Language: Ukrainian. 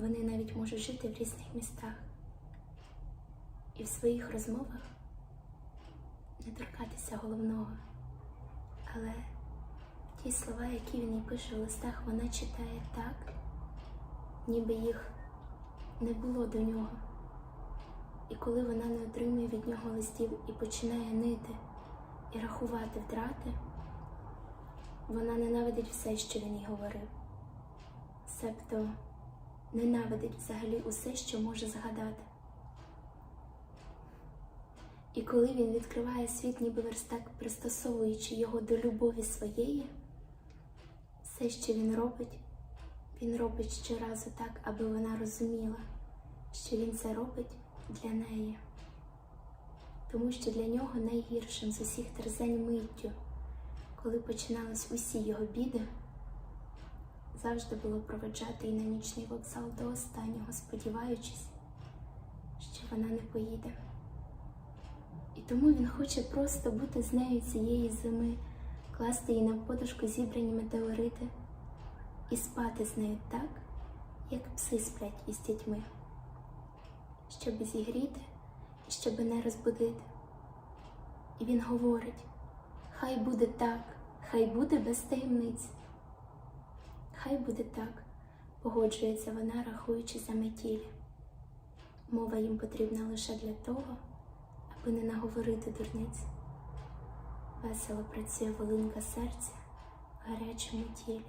вони навіть можуть жити в різних містах і в своїх розмовах не торкатися головного. Але ті слова, які він їй пише в листах, вона читає так, ніби їх не було до нього. І коли вона не отримує від нього листів і починає нити і рахувати втрати, вона ненавидить все, що він їй говорив. Себто ненавидить взагалі усе, що може згадати. І коли він відкриває світ, ніби верстак, пристосовуючи його до любові своєї, все, що він робить, він робить щоразу так, аби вона розуміла, що він це робить для неї. Тому що для нього найгіршим з усіх терзень миттю, коли починались усі його біди, завжди було проведжати її на нічний вокзал до останнього, сподіваючись, що вона не поїде. І тому він хоче просто бути з нею цієї зими, класти їй на подушку зібрані метеорити і спати з нею так, як пси сплять із дітьми, щоб зігріти і щоб не розбудити. І він говорить: хай буде так, хай буде без таємниць. Хай буде так, погоджується вона, рахуючи саме тілі. Мова їм потрібна лише для того, аби не наговорити дурниць. Весело працює волинка серця в гарячому тілі.